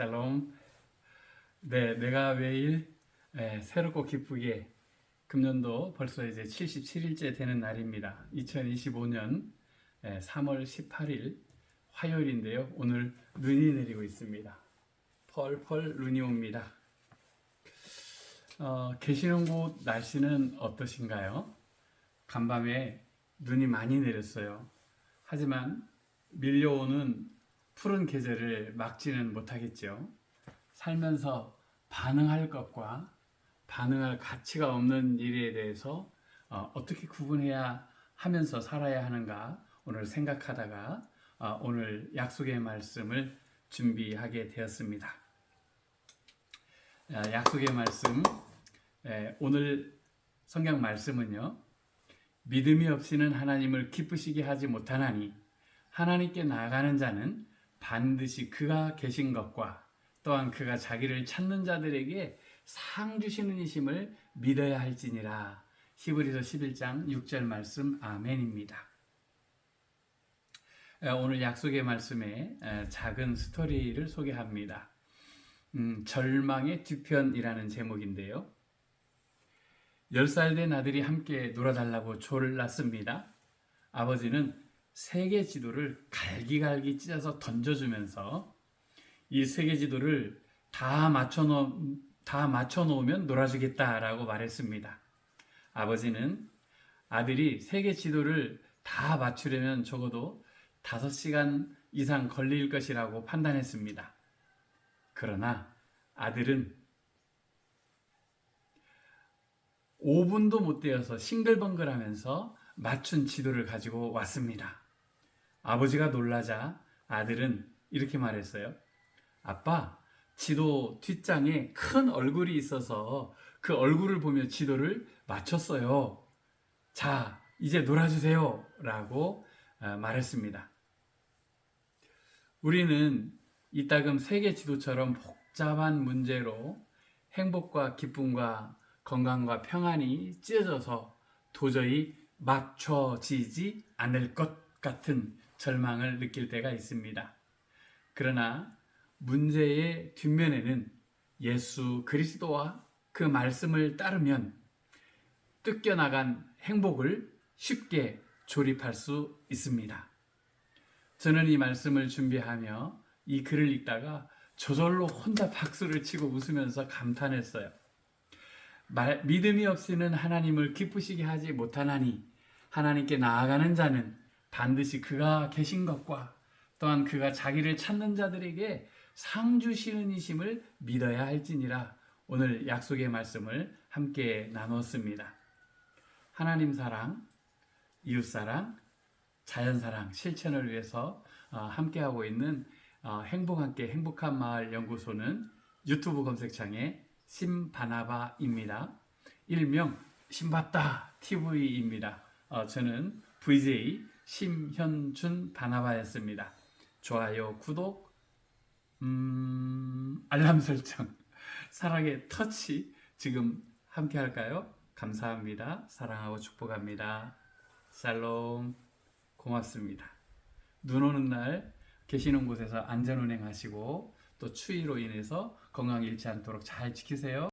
샬롬. 네, 내가 매일 예, 새롭고 기쁘게 금년도 벌써 이제 77일째 되는 날입니다. 2025년 3월 18일 화요일인데요. 오늘 눈이 내리고 있습니다. 펄펄 눈이 옵니다. 어, 계시는 곳 날씨는 어떠신가요? 간밤에 눈이 많이 내렸어요. 하지만 밀려오는 푸른 계절을 막지는 못하겠죠. 살면서 반응할 것과 반응할 가치가 없는 일에 대해서 어, 떻게 구분해야 하면서 살아야 하는가 오늘 생각하다가 어, 오늘 약속의 말씀을 준비하게 되었습니다. 아, 약속의 말씀 에, 오늘 성경 말씀은요. 믿음이 없이는 하나님을 기쁘시게 하지 못하나니 하나님께 나아가는 자는 반드시 그가 계신 것과 또한 그가 자기를 찾는 자들에게 상 주시는 이심을 믿어야 할지니라. 히브리서 11장 6절 말씀 아멘입니다. 에, 오늘 약속의 말씀에 에, 작은 스토리를 소개합니다. 음, 절망의 뒤편이라는 제목인데요. 10살 된 아들이 함께 놀아달라고 조를 났습니다. 아버지는 세계 지도를 갈기갈기 찢어서 던져주면서 이 세계 지도를 다 맞춰놓, 다 맞춰놓으면 놀아주겠다라고 말했습니다. 아버지는 아들이 세계 지도를 다 맞추려면 적어도 5시간 이상 걸릴 것이라고 판단했습니다. 그러나 아들은 5분도 못 되어서 싱글벙글 하면서 맞춘 지도를 가지고 왔습니다. 아버지가 놀라자 아들은 이렇게 말했어요. 아빠, 지도 뒷장에 큰 얼굴이 있어서 그 얼굴을 보며 지도를 맞췄어요. 자, 이제 놀아주세요. 라고 어, 말했습니다. 우리는 이따금 세계 지도처럼 복잡한 문제로 행복과 기쁨과 건강과 평안이 찢어져서 도저히 맞춰지지 않을 것 같은 절망을 느낄 때가 있습니다. 그러나 문제의 뒷면에는 예수 그리스도와 그 말씀을 따르면 뜯겨나간 행복을 쉽게 조립할 수 있습니다. 저는 이 말씀을 준비하며 이 글을 읽다가 저절로 혼자 박수를 치고 웃으면서 감탄했어요. 말, 믿음이 없이는 하나님을 기쁘시게 하지 못하나니 하나님께 나아가는 자는 반드시 그가 계신 것과 또한 그가 자기를 찾는 자들에게 상 주시는 이심을 믿어야 할지니라 오늘 약속의 말씀을 함께 나눴습니다. 하나님 사랑, 이웃 사랑, 자연 사랑 실천을 위해서 어, 함께하고 있는 어, 행복 함께 행복한 마을 연구소는 유튜브 검색창에 심바나바입니다. 일명 심봤다 TV입니다. 어, 저는 VJ 심현준 바나바였습니다. 좋아요, 구독, 음, 알람 설정, 사랑의 터치 지금 함께 할까요? 감사합니다. 사랑하고 축복합니다. 샬롬 고맙습니다. 눈 오는 날 계시는 곳에서 안전 운행 하시고 또 추위로 인해서 건강 잃지 않도록 잘 지키세요.